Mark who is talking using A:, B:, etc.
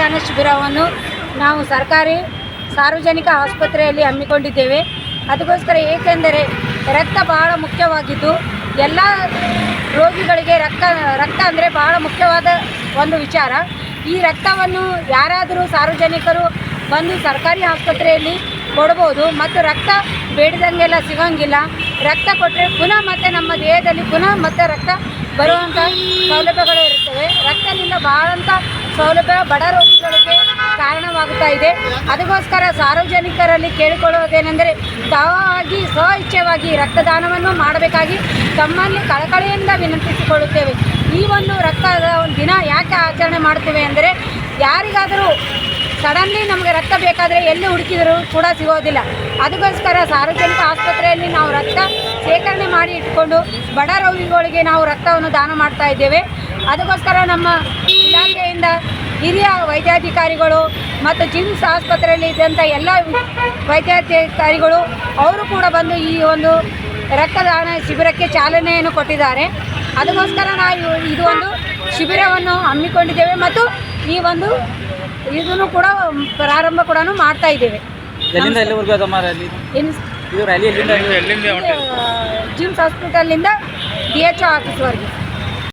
A: ರಕ್ತದಾನ ಶಿಬಿರವನ್ನು ನಾವು ಸರ್ಕಾರಿ ಸಾರ್ವಜನಿಕ ಆಸ್ಪತ್ರೆಯಲ್ಲಿ ಹಮ್ಮಿಕೊಂಡಿದ್ದೇವೆ. ಅದಕ್ಕೋಸ್ಕರ ಏಕೆಂದರೆ ರಕ್ತ ಬಹಳ ಮುಖ್ಯವಾಗಿದ್ದು, ಎಲ್ಲ ರೋಗಿಗಳಿಗೆ ರಕ್ತ ರಕ್ತ ಅಂದರೆ ಬಹಳ ಮುಖ್ಯವಾದ ಒಂದು ವಿಚಾರ. ಈ ರಕ್ತವನ್ನು ಯಾರಾದರೂ ಸಾರ್ವಜನಿಕರು ಬಂದು ಸರ್ಕಾರಿ ಆಸ್ಪತ್ರೆಯಲ್ಲಿ ಕೊಡ್ಬೋದು, ಮತ್ತು ರಕ್ತ ಬೇಡಿದಂಗೆಲ್ಲ ಸಿಗೋಂಗಿಲ್ಲ. ರಕ್ತ ಕೊಟ್ಟರೆ ಪುನಃ ಮತ್ತೆ ನಮ್ಮ ದೇಹದಲ್ಲಿ ಪುನಃ ಮತ್ತೆ ರಕ್ತ ಬರುವಂಥ ಸೌಲಭ್ಯಗಳು ಇರುತ್ತವೆ. ರಕ್ತದಿಂದ ಬಹಳಂತ ಸೌಲಭ್ಯ, ಬಡ ರೋಗಿಗಳಿಗೆ ಕಾರಣವಾಗುತ್ತಾ ಇದೆ. ಅದಕ್ಕೋಸ್ಕರ ಸಾರ್ವಜನಿಕರಲ್ಲಿ ಕೇಳಿಕೊಳ್ಳುವುದೇನೆಂದರೆ ತಾವಾಗಿ ಸ್ವ ಇಚ್ಛೆವಾಗಿ ರಕ್ತದಾನವನ್ನು ಮಾಡಬೇಕಾಗಿ ತಮ್ಮಲ್ಲಿ ಕಳಕಳಿಯಿಂದ ವಿನಂತಿಸಿಕೊಳ್ಳುತ್ತೇವೆ. ಈ ಒಂದು ರಕ್ತದ ಒಂದು ದಿನ ಯಾಕೆ ಆಚರಣೆ ಮಾಡ್ತೇವೆ ಅಂದರೆ, ಯಾರಿಗಾದರೂ ಸಡನ್ಲಿ ನಮಗೆ ರಕ್ತ ಬೇಕಾದರೆ ಎಲ್ಲಿ ಹುಡುಕಿದರೂ ಕೂಡ ಸಿಗೋದಿಲ್ಲ. ಅದಕ್ಕೋಸ್ಕರ ಸಾರ್ವಜನಿಕ ಆಸ್ಪತ್ರೆಯಲ್ಲಿ ನಾವು ರಕ್ತ ಶೇಖರಣೆ ಮಾಡಿ ಇಟ್ಕೊಂಡು ಬಡ ರೋಗಿಗಳಿಗೆ ನಾವು ರಕ್ತವನ್ನು ದಾನ ಮಾಡ್ತಾ ಇದ್ದೇವೆ. ಅದಕ್ಕೋಸ್ಕರ ನಮ್ಮ ಇಲಾಖೆಯಿಂದ ಹಿರಿಯ ವೈದ್ಯಾಧಿಕಾರಿಗಳು ಮತ್ತು ಜಿಮ್ಸ್ ಆಸ್ಪತ್ರೆಯಲ್ಲಿ ಇದ್ದಂಥ ಎಲ್ಲ ವೈದ್ಯಾಧಿಕಾರಿಗಳು ಅವರು ಕೂಡ ಬಂದು ಈ ಒಂದು ರಕ್ತದಾನ ಶಿಬಿರಕ್ಕೆ ಚಾಲನೆಯನ್ನು ಕೊಟ್ಟಿದ್ದಾರೆ. ಅದಕ್ಕೋಸ್ಕರ ನಾವು ಇದು ಒಂದು ಶಿಬಿರವನ್ನು ಹಮ್ಮಿಕೊಂಡಿದ್ದೇವೆ ಮತ್ತು ಈ ಒಂದು ಇದನ್ನು ಕೂಡ ಪ್ರಾರಂಭ ಕೂಡ ಮಾಡ್ತಾ ಇದ್ದೇವೆ. ಜಿಮ್ಸ್ ಹಾಸ್ಪಿಟಲ್ನಿಂದ ಡಿ ಎಚ್ ಆಫೀಸ್ವರೆಗೆ.